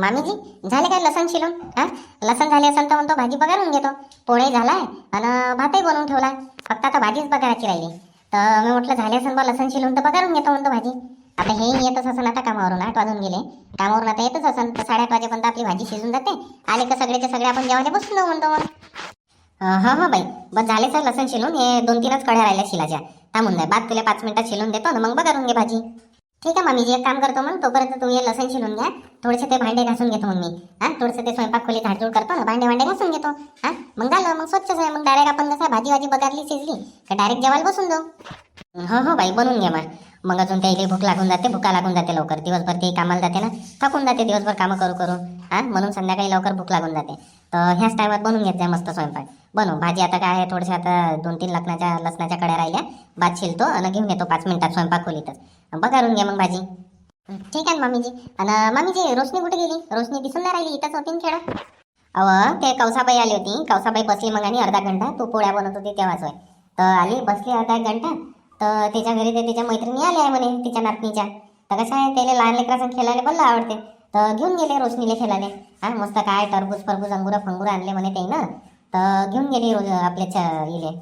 मामीजी झाले काय लसण शिलून? हा? लसण झाले असेल तर म्हणतो भाजी बघारून घेतो. पोळे झालाय आणि भातही बनवून ठेवलाय. फक्त आता भाजीच बघायची राहिली. तर मी म्हटलं झाले असेल बा लसण शिलून तर बघारून घेतो म्हणतो भाजी. आता हे येतच असेल आता कामावरून आठ वाजून गेले. कामावरून आता येतच असेल तर साडेआठ वाजेपर्यंत आपली भाजी शिजून जाते. आले का सगळेचे सगळे आपण जेवायला बसून जाऊ म्हणतो मग. हा हा बाई. बस झाले सर लसण शिलून. हे दोन तीनच कड्या राहिल्या शिलाच्या. थांबून जाय बाद तुला पाच मिनिटात शिलून देतो. ना मग बघारून घे भाजी. ठीक आहे मामीजी एक काम करतो मग. तोपर्यंत तुम्ही लसण शिलून घ्या. थोडेसे ते भांडे घासून घेतो मग मी हा थोडेसे ते स्वयंपाक खोली झाडझूड करतो ना भांडे भांडे घासून घेतो. हा मग झालं मग स्वच्छच आहे मग डायरेक्ट आपण कसं भाजी भाजी बघारली शिजली का डायरेक्ट जेवायला बसून जाऊ? हो हो बाई बनवून घ्या मग. मग अजून त्याला भूक लागून जाते भुका लागून जाते लवकर. दिवसभर ते कामाला जाते ना. थकून जाते दिवसभर कामं करू करू. हा म्हणून संध्याकाळी लवकर भूक लागून जाते. तर ह्याच टायमात बनवून घेत मस्त स्वयंपाक. बनवू. भाजी आता काय आहे थोडेसे आता दोन तीन लसणाच्या लसणाच्या कड्या राहिल्या. भात शिलतो आणि घेऊन येतो पाच मिनिटात स्वयंपाक खोलीतच. बघारून घ्या मग भाजी. ठीक आहे ना मामीजी? आणि मामीजी रोशनी कुठे गेली? रोशनी दिसून नाही राहिली इथंच होती खेळ अव ते कौसाबाई आली होती. कौसाबाई बसली मग आणि अर्धा घंटा तू पोळ्या बनवत होती तेव्हाच होय. तर आली बसली अर्धा एक घंटा. तर तिच्या घरी ते तिच्या मैत्रिणी आल्या आहे म्हणे तिच्या नातनीच्या. तर कसं आहे त्याला लहान लेकरासंग खेळायला बोललं आवडते. तर घेऊन गेले रोशनीले खेळाले हा मस्त काय टरबूज फरबूज अंगुरा फंगुरा आणले म्हणे ते ना तर घेऊन गेली रोज आपल्या इले.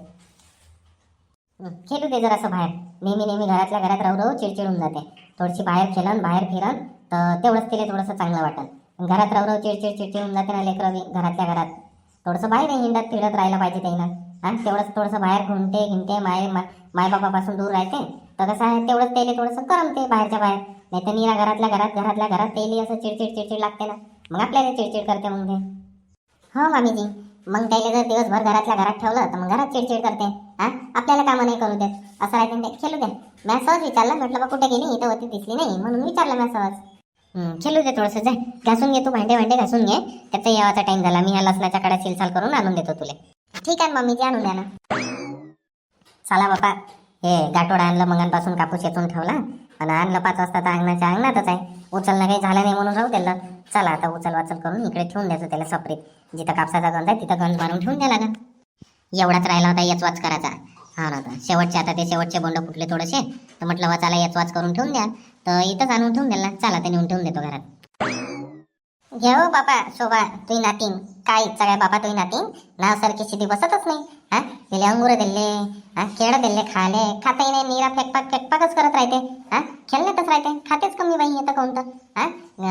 खेळू दे जरासं बाहेर. नेहमी नेहमी घरातल्या घरात राहू राहू चिडचिड होऊन जाते. थोडीशी बाहेर खेळन बाहेर फिरन तर तेवढंच तिला थोडंसं चांगलं वाटन. घरात राहू राहू चिडचिड चिडचिड होऊन जाते ना लेकरं घरातल्या घरात. थोडंसं बाहेर हिंडत फिरत राहायला पाहिजे त्यांना आणि तेवढंच थोडंसं बाहेर घुमते घिमते माय मा- मायबापापासून दूर राहते. तर कसं आहे तेवढंच त्याला थोडंसं करमते बाहेरच्या बाहेर. नाही तर निरा घरातल्या घरात घरातल्या घरात त्याला असं चिडचिड चिडचिड लागते ना. मग आपल्याला चिडचिड करते मग ते. हो मामीजी. मग त्याला जर दिवसभर घरातल्या घरात ठेवलं तर मग घरात चिडचिड करते. हा? आपल्याला कामं नाही करू देत. असं राहते ते. खेळू दे मॅ सहज विचारलं म्हटलं बा कुठे गेली? इथं होती दिसली नाही. म्हणून विचारलं मॅ सहज. खेळू दे थोडंसं जाय घासून घे तू भांडे भांडे घासून घे. त्याचा यावाचा टाईम झाला. मी ह्या लसणाच्या कडा चिलसाल करून आणून देतो तुले. ठीक आहे मम्मी ते आणून द्या ना. चला बापा. हे गाठोड आणलं मंगांपासून कापूस येचून ठेवला. आणि आणलं पाच वाजता तर अंगणाच्या अंगणातच आहे. उचलणं काही झालं नाही म्हणून राहू त्याला चला आता उचल वाचल करून इकडे ठेवून द्यायचं त्याला सपरीत. जिथं कापसाचा गंज आहे तिथं गंज मारून ठेवून द्या लागन एवढाच राहिला होता याच वाच करायचा. हा ना आता शेवटचे आता ते शेवटचे बोंड फुटले थोडेसे. तर म्हटलं वा चला याच वाच करून ठेवून द्या. तर इथंच आणून ठेवून द्याला ना चला ते नेऊन ठेवून देतो घरात. घेऊ हो, बापा शोभा तुही नातीन. काय इच्छा काय बापा तुही नातीन? नावासारखी शिदी बसतच नाही. हा? दिले अंगुर दिले हा? केळ दिले खाले. खाताही नाही निरा फेकपाक फेकपाकच करत राहते. हा? खेळण्यातच राहते. खातेच कमी बाई येतं कोणतं हा?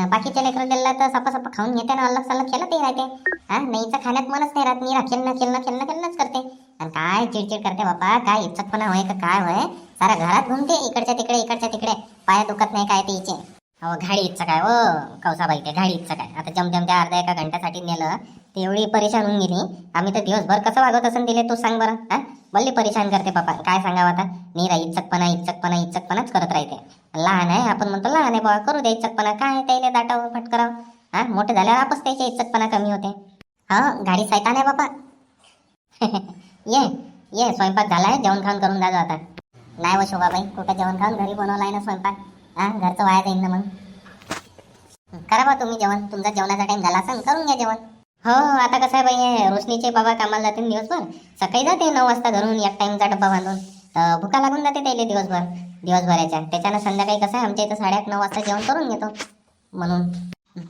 बाकीचे लेकरं दिलं तर सपा सपा खाऊन घेते ना अलग सलग खेळतही राहते. हा? नाहीचं खाण्यात मनच नाही राहत. निरा खेळणं खेळणं खेळणं खेळणंच करते. आणि काय चिडचिड करते बापा काय इच्छकपणा होय का काय होय? सारा घरात घुमते इकडच्या तिकडे इकडच्या तिकडे. पाया दुखत नाही काय ते अहो गाडी इच्छा काय ओ कौसाबाई ते गाडी इच्छा काय? आता जमजम त्या अर्ध्या एका घंट्यासाठी नेलं ते एवढी परेशान होऊन गेली. आम्ही तर दिवसभर कसं वागवत असं दिले तू सांग बरं हा? बल्ली परेशान करते पप्पा काय सांगावं आता? निरा इच्छकपणा इच्छकपणा इच्छकपणाच करत राहते. लहान आहे आपण म्हणतो लहान आहे बाबा करू दे इच्छकपणा काय त्याला दाटावं फटकरावं हा? मोठे झाल्यावर आपच त्याची इच्छकपणा कमी होते. हो, हा गाडी सैतान आहे बापा ये ये स्वयंपाक झालाय जेवण खाऊन करून जाजो आता. नाही व शोभाबाई कुठं जेवण खाऊन घरी बनवलाय ना स्वयंपाक? हा घरचं वाया जाईन ना मग. करा बा तुम्ही जेवण. तुमचा जेवणाचा टाइम झाला असेल करून घ्या जेवण. हो, हो आता कसं आहे बाई रोशनीचे बाबा कामाला जाते दिवसभर. सकाळी जाते नऊ वाजता घरून एक टाइमचा डब्बा बांधून. तर भुका लागून जाते त्याला दिवसभर दिवसभराच्या. त्याच्यानं संध्याकाळी कसं आहे आमच्या इथं साडेआठ नऊ वाजता जेवण करून घेतो. म्हणून.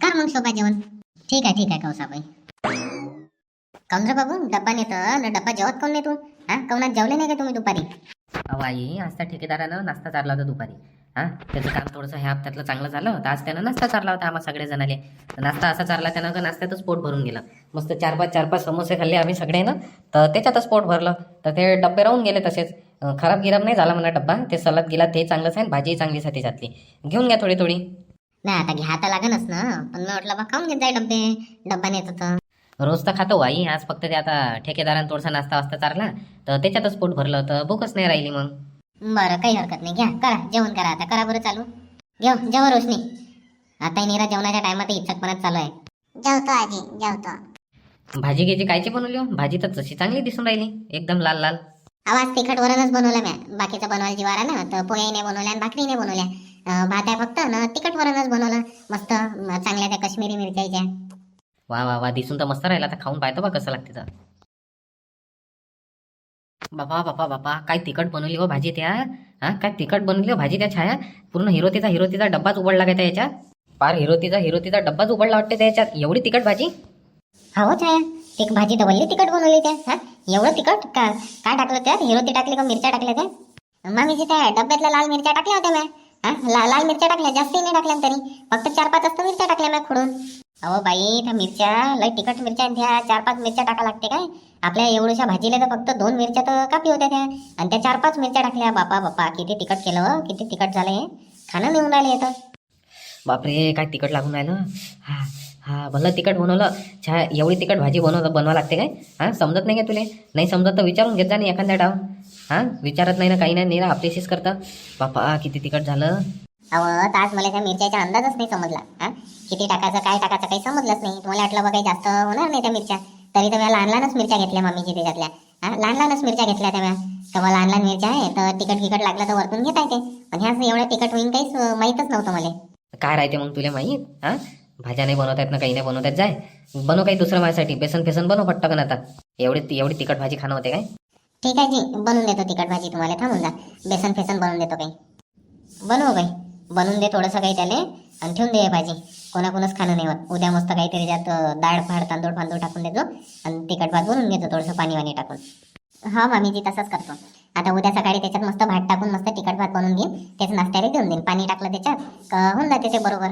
कर मग शोभा जेवण. ठीक आहे ठीक आहे कौसाबाई काऊन रे बाबू? डब्बा नेतं न डब्बा जेवत कोण नाही तू? हा काऊनात जेवले नाही का तुम्ही दुपारी? अहो आई आज त्या ठेकेदारानं नाश्ता चारला होता दुपारी. हा? त्याचं काम थोडंसं ह्या हप्त्यातलं चांगलं झालं. तर आज त्यानं नाश्ता चारला होता आम्हा सगळे जणाले नाश्ता असा चारला त्यानं का नाश्त्यातच पोट भरून गेलं. मस्त चार पाच चार पाच समोसे खाल्ले आम्ही सगळेनं. तर त्याच्यातच पोट भरलं. तर ते डब्बे राहून गेले तसेच. खराब गिराब नाही झाला म्हणा डब्बा. ते सलाद गेला ते चांगलंच आहे आणि भाजीही चांगलीच आहे त्याच्यातली घेऊन घ्या थोडी थोडी. नाही आता घ्या तर लागनच ना. पण मी म्हटलं बा खाऊन घेत जाय डब्बे. डब्बा नेत तर. रोज तर खातो आई. आज फक्त ते आता ठेकेदारानं थोडासा नाश्ता वास्ता चारला. तर त्याच्यातच पोट भरलं. तर भूकच नाही राहिली मग. बरं काही हरकत नाही. घ्या करा. जेवण करा. आता करा बरं चालू. घेऊ जेव रोशनी. आता निरा जेवणाच्या टायमात इच्छकपणात चालू आहे. जेवतो आजी जेवतो. भाजी घ्यायची कायची बनवली हो? भाजी तर तशी चांगली दिसून राहिली. एकदम लाल लाल. आवाज तिखट वरणच बनवलं म्या. बाकीचं बनवायला जीवार ना तर पोह्याने बनवल्या आणि भाकरीने बनवल्या. अं, भात आहे फक्त ना तिखट वरणच बनवलं. मस्त अं, चांगल्या त्या काश्मीरी मिरच्याच्या वा वा वा दिसून तर मस्त राहिला. आता खाऊन पाहतो बा कसं लागते तर. बापा बापा बापा काय तिखट बनवली हो भाजी त्या हा? काय तिखट बनवली हो भाजी त्या छाया? पूर्ण हिरोतीचा हिरोतीचा डब्बाच उघडला काय त्या याच्यात पार हिरोतीचा हिरोतीचा डब्बाच उघडला वाटते त्याच्यात. एवढी तिखट भाजी? हो छाया. एक भाजी डबलली तिखट बनवली त्या हा? एवढं तिखट? का काय टाकलं त्यात हिरोती टाकली का मिरच्या टाकल्या त्या? मामीची त्या डब्यातल्या लाल मिरच्या टाकल्या होत्या मॅ हा? ला, लाल मिरच्या टाकल्या जास्ती नाही टाकल्या तरी. फक्त चार पाच असतं मिरच्या टाकल्या मॅ खोडून. अहो बाई त्या मिरच्या लय तिखट मिरच्या आहेत त्या. चार पाच मिरच्या टाका लागते काय? आपल्या एवढ्याशा भाजीला तर फक्त दोन मिरच्या तर कापी होत्या त्या. आणि त्या चार पाच मिरच्या टाकल्या. बापा बापा किती तिखट केलं हो, किती तिखट झालं हे. खाणं नेऊन राहिले येतं बापरे काय तिखट लागून राहिलं? हा हा भलं तिखट बनवलं. छा एवढी तिखट भाजी बनव बनवा लागते काय? हा समजत नाही का तुले? नाही समजत तर विचारून घेत जा एखाद्या डाव. हा विचारत नाही ना काही नाही नाही ना आपल्याशीच करतं. बापा किती तिखट झालं. अहो तर आज मला त्या मिरच्याचा अंदाजच नाही समजला हा? किती टाकायचं काय टाकायचं काही समजलंच नाही. तुम्हाला वाटलं बघा जास्त होणार नाही त्या मिरच्या. तरी तर लहान लहानच मिरच्या घेतल्या मम्मीची त्याच्यातल्या हा? लहान लहानच मिरच्या घेतल्या त्या म्या तेव्हा लहान लहान मिरच्या आहे तर तिखट तिखट लागलं तर वरतून घेता येते. पण ह्याच एवढं तिखट होईन काहीच माहीतच नव्हतं मला. काय राहते मग तुला माहीत हा? भाज्या नाही बनवता येत ना काही नाही बनवता येत जाय. बनव काही दुसरं माझ्यासाठी बेसन फेसन बनव पटकन आता. एवढी एवढी तिखट भाजी खाणं होते काय? ठीक आहे जी बनवून देतो तिखट भाजी तुम्हाला थांबून जा. बेसन फेसन बनवून देतो काही. बनव काही. बनवून दे थोडंसं काही त्याले आणि ठेवून दे भाजी. कोणाकोणच खाणं नाही होत. उद्या मस्त काहीतरी त्यात डाळ फाड तांदूळ फांदूळ टाकून देतो. आणि तिखट भात बनवून घेतो थोडंसं पाणी वाणी टाकून. हा मामीजी तसंच करतो. आता उद्या सकाळी त्याच्यात मस्त भात टाकून मस्त तिखट भात बनवून घेईन. त्याचं नाश्त्याला देऊन देईन. पाणी टाकलं त्याच्यात होऊन जाते ते बरोबर?